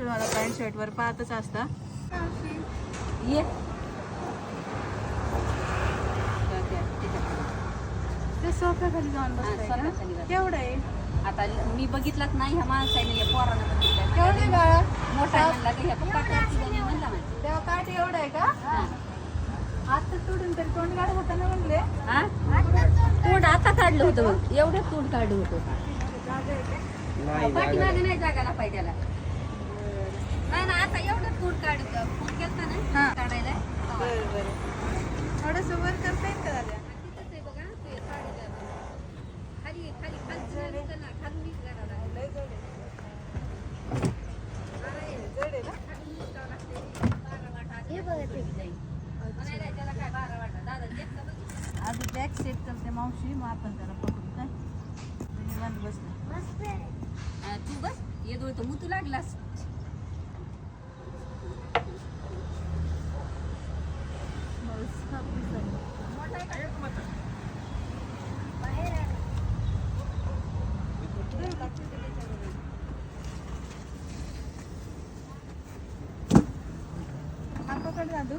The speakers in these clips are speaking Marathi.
मला पॅन्ट शर्ट वर पाहतच असता. ये. सोफ्या खाली जाऊन? जाऊन. केवढं आहे? आता मी बघितलाच नाही ह्या माणसाने या पोरानं बघितलं. केवढं आहे बाळा? मोठा म्हणला की ह्या तेव्हा काठ एवढं आहे का. आता सोडून तरी तोंड काढत होता ना म्हणले. हा? तोंड आता काढलं होतं एवढं तोंड काढलं होतं. पाठीमागे नाही जागा त्याला नाही ना आता एवढं केलता हा. ना काढायला. बरं बरं. थोडंसं वर करता येईल का दादा? तिथंच आहे बघा ते साडीच्या खाली खाली खाली उचल ना, खाली नीट करा ना. लय जड आहे. जड आहे ना? नाही, नाही, त्याला काय बारा वाटा? दादा घेतलं बघ. आधी बॅक सेट करते मावशी मग आपण त्याला पकडू काय म्हणजे निवांत बसलं हा, तू बस तर मुतू लागलास हा पकड दादू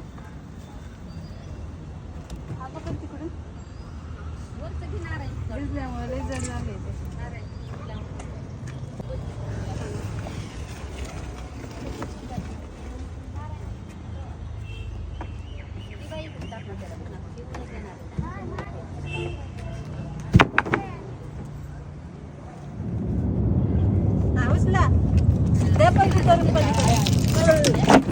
दे पण तू करून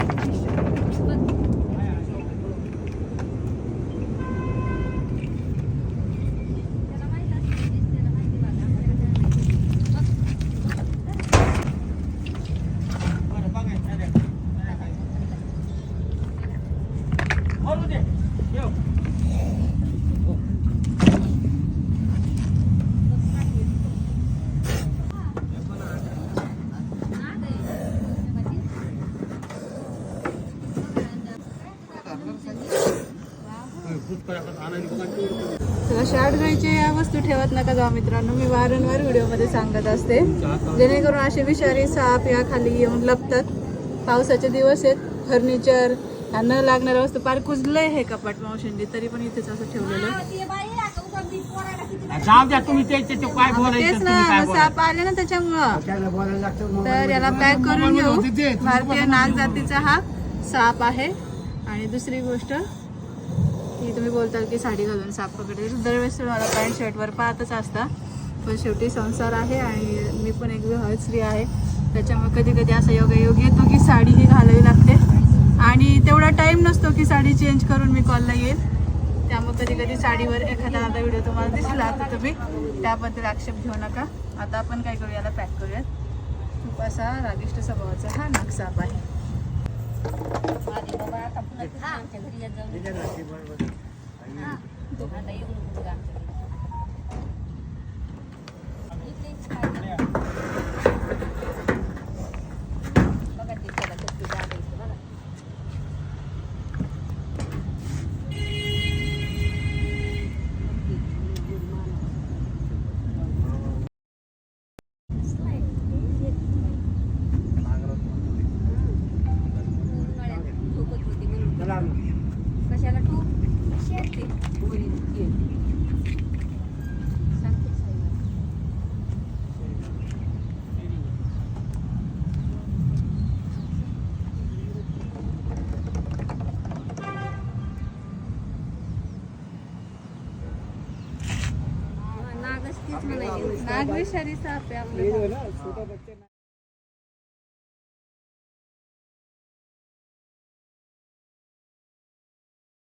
शार्ट घ्यायचे या वस्तू ठेवत नका जाऊ मित्रांनो. मी वारंवार व्हिडिओमध्ये सांगत असते. जेणेकरून असे विषारी साप या खाली येऊन लपतात. पावसाचे दिवस आहेत. फर्निचर न लागणाऱ्या वस्तू पार कुजलंय हे कपाट मावशींनी. तरी पण इथेच असं ठेवलेलं हा, ती बाई आता उगा मी पोराला किती जाऊ द्या तुम्ही त्याचे ते काय आता बोलायचं तेच तुम्ही ना साप आले ना त्याच्यामुळं. तर याला पॅक करून घेऊ. भारतीय नाग जातीचा हा साप आहे. आणि दुसरी गोष्ट की तुम्ही बोलताल की साडी घालून साप पकडते. दरवेळेस मला पॅन्ट शर्टवर पाहतच असता. पण शेवटी संसार आहे आणि मी पण एक विवाहित स्त्री आहे. त्याच्यामुळे कधी कधी असा योगायोग येतो की साडी ही घालावी लागते. आणि तेवढा टाईम नसतो की साडी चेंज करून मी कॉलला येईल. त्यामुळे कधी कधी साडीवर एखादा आता व्हिडिओ तुम्हाला दिसला तर तुम्ही त्याबद्दल आक्षेप घेऊ नका. आता आपण काय करू याला पॅक करूयात. खूप असा रागिष्ट स्वभावाचा हा नागसाप आहे. बाबा आता पुन्हा आमच्या घरी येत जाऊन. आता येऊ नको तुझ्या आमच्या घरी. इथेच काय करणार? बघा ते त्याला किती जागा इथं बघा. उन्हाळ्यात झोपत होती म्हणून कशाला तू ते बोली ये. सांगते साईबाबा. नागच तीच म्हणायची नाग विषारी साप आहे आपल्या